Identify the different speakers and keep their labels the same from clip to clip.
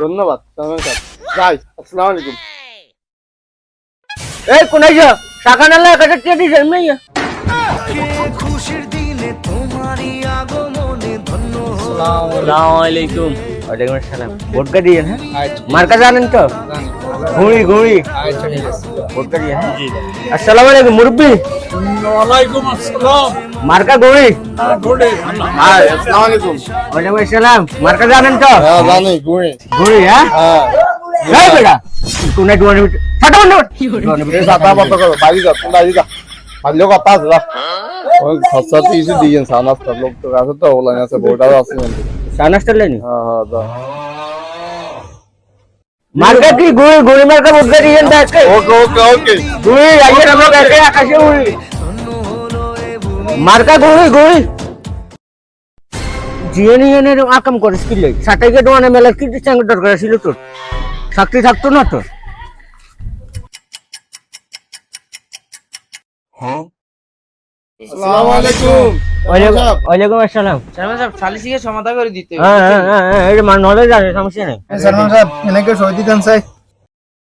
Speaker 1: ধন্যবাদ যাই আসসালামু আলাইকুম।
Speaker 2: এই কোনাই যা টাকা নালে এক হাজার টাকা দিয়েছেন মেয়ে
Speaker 3: খুশির দিনে তোমারই আগমনে ধন্য
Speaker 2: আসসালামাইকুম ওয়ালাইকুম আসসালাম। ভোটকা দিয়ে হ্যাঁ? মার্কা জানেন তো? ঘুড়ি ঘুড়ি। ভোটকা দিয়ে হ্যাঁ। আসসালামু আলাইকুম মুরব্বি।
Speaker 4: ওয়ালাইকুম আসসালাম।
Speaker 2: মার্কা ঘুড়ি?
Speaker 4: গুডে
Speaker 1: হাই আসসালামু আলাইকুম
Speaker 2: ওয়ালাইকুম আসসালাম। মার্কা জানেন তো?
Speaker 1: হ্যাঁ জানি গুড়ি
Speaker 2: ঘুড়ি হ্যাঁ?
Speaker 1: হ্যাঁ।
Speaker 2: এই বেটা ফাটা বন্ধ
Speaker 1: এই সাদা মতো করো বাড়ি যা তুমি বাড়ি যা। বাড়িও কথা আছে যা। ওই খরচা তো কিছু দিয়েন সানাস্তার লোক তো আছে তো ওলাই আছে বউটাও আছে। কিন্তু।
Speaker 2: সানাস্টার লাইনি
Speaker 1: হ্যাঁ হ্যাঁ যা
Speaker 2: মার্কা কি ঘুড়ি ঘুড়ি মার্কা ভোটকা দিয়ে দেখে
Speaker 1: ওকে ওকে ওকে।
Speaker 2: ঘুড়ি আইয়ে আমরা দেখে আকাশে উড়ি। মার্কা ঘুড়ি ঘুড়ি জিএনি এনের আকাম করিস কি লাই সাটাইকে দোয়ানে মেলার কি সঙ্গে দরকার ছিল তোর। চাকরি থাকতো না তোর?
Speaker 1: আসসালামু আলাইকুম।
Speaker 2: ওয়ালাইকুম ওয়ালাইকুম আসসালাম।
Speaker 5: চেয়ারম্যান সাহেব সালিসিকে সমাধা করে দিতে
Speaker 2: হ্যাঁ হ্যাঁ হ্যাঁ হ্যাঁ, এই নলেজ আছে সমস্যা নেই।
Speaker 1: চেয়ারম্যান সাহেব এনেকে সই দিতেন চাই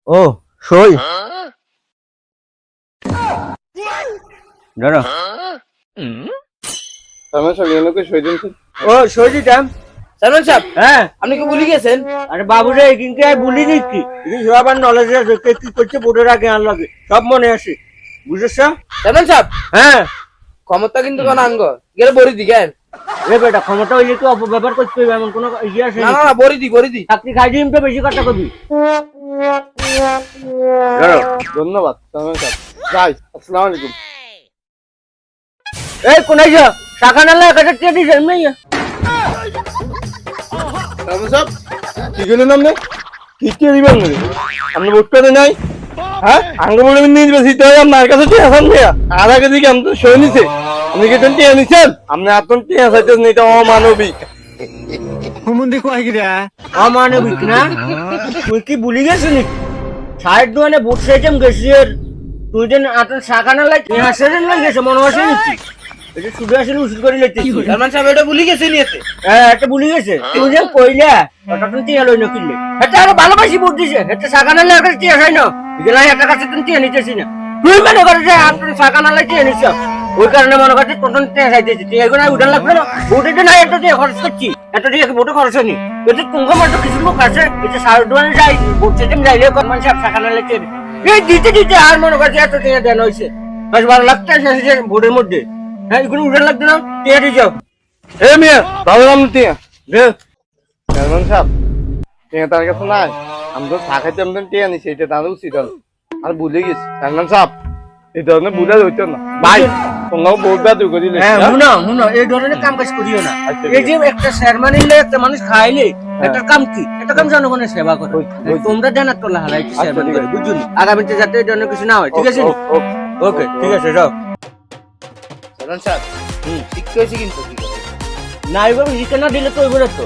Speaker 2: ও সই? ধরো
Speaker 1: চেয়ারম্যান সাহেব এনেকে সই দিন
Speaker 2: ও সই দিতাম।
Speaker 5: চেয়ারম্যান সাহেব
Speaker 2: হ্যাঁ।
Speaker 5: আপনি কি ভুলে গেছেন?
Speaker 2: আরে বাবু রে কিন্তু আর বলি দিচ্ছি সব আর নলেজ আছে কি করছে বোর্ডের আগে আর লাগে। সব মনে আছে। বুঝেছ?
Speaker 5: সাহেব
Speaker 2: হ্যাঁ।
Speaker 5: ক্ষমতা কিন্তু কোন আঙ্গ গেলে বড়ি দি কেন?
Speaker 2: এ বেটা ক্ষমতা হইলে কি অপব্যবহার করতে হবে এমন কোনো ইয়ে আছে
Speaker 5: না না না বড়ি দি বড়ি দি।
Speaker 2: চাকরি খাই দিম তো বেশি কথা কবি।
Speaker 1: ধন্যবাদ যাই আসসালামু আলাইকুম।
Speaker 2: এই কোনাই যা টাকা নালে এক হাজার টাকা দিয়েছেন মেয়ে?
Speaker 1: চেয়ারম্যান সাহেব কি করলেন আপনি? কি কি দিবেন? নাকি আপনি ভোট পেতে নাই? হ্যাঁ? আঙ্গ বলে নিয়ে বেশি তো আপনার কাছে টিয়া আর আগে দিকে আমি তো সই নিছে? আপনি কি টিয়া নিছেন? আপনি আতন টিয়া চাইতেন না এটা অমানবিক।
Speaker 2: অমানবিক না? তুই কি ভুলি গেছিস সাইড দোয়ানে বুট সাইটেম তুই যেন আতন শাখা না লাগে হাসে যেন লাগে গেছে মনে এটা শুধু আসলে উচিত করে
Speaker 5: চেয়ারম্যান সাহেব এটা ভুলে গেছেন এতে?
Speaker 2: হ্যাঁ এটা ভুলি গেছে। তুই যে কইলা ওটা তুমি টিয়া লই না কিনলে। এটা আরও ভালোবাসি বুট দিছে। এটা শাখা না লাগে টিয়া খাই না এগুলা একটা কাছে তুমি টিয়া নিতেছি না। তুই মনে করে না লাগবে না। বুটের জন্য একটা টিয়া খরচ খরচ এটা এটা সাড়ে দোয়ানে যাই না লাগে এই দিতে দিতে আর মনে করছে এত টিয়া দেন হয়েছে। দশ বারো লাখ টাকা হ্যাঁ লাগবে না টিয়া দিয়ে
Speaker 1: এ মিয়া ভালো নাম টিয়া চেয়ারম্যান সাহেব টিয়া তার কাছে নাই। আমি তো চা খাইতে আমি টিয়া নিছি এটা তার উচিত আর ভুলে গেছি চেয়ারম্যান সাহেব এই ধরনের ভুলে হইতো না। ভাই বহুত
Speaker 2: হ্যাঁ শুনো শুনো এই ধরনের কাম কাজ করিও না।
Speaker 1: আচ্ছা,
Speaker 2: এই যে একটা শেরমা নিলে একটা মানুষ খাইলে একটা কাম কি? একটা কাম জনগণের সেবা করো। তোমরা জানার তোলা হারাই
Speaker 1: আচ্ছা,
Speaker 2: সেবা করে বুঝলি আগামীতে যাতে এই ধরনের কিছু না হয় ঠিক আছে? ওকে ঠিক আছে যাও।
Speaker 5: চেয়ারম্যান ঠিক হয়েছে কিন্তু ঠিক আছে
Speaker 2: না শিক্ষা না দিলে তো ওইভাবে তো।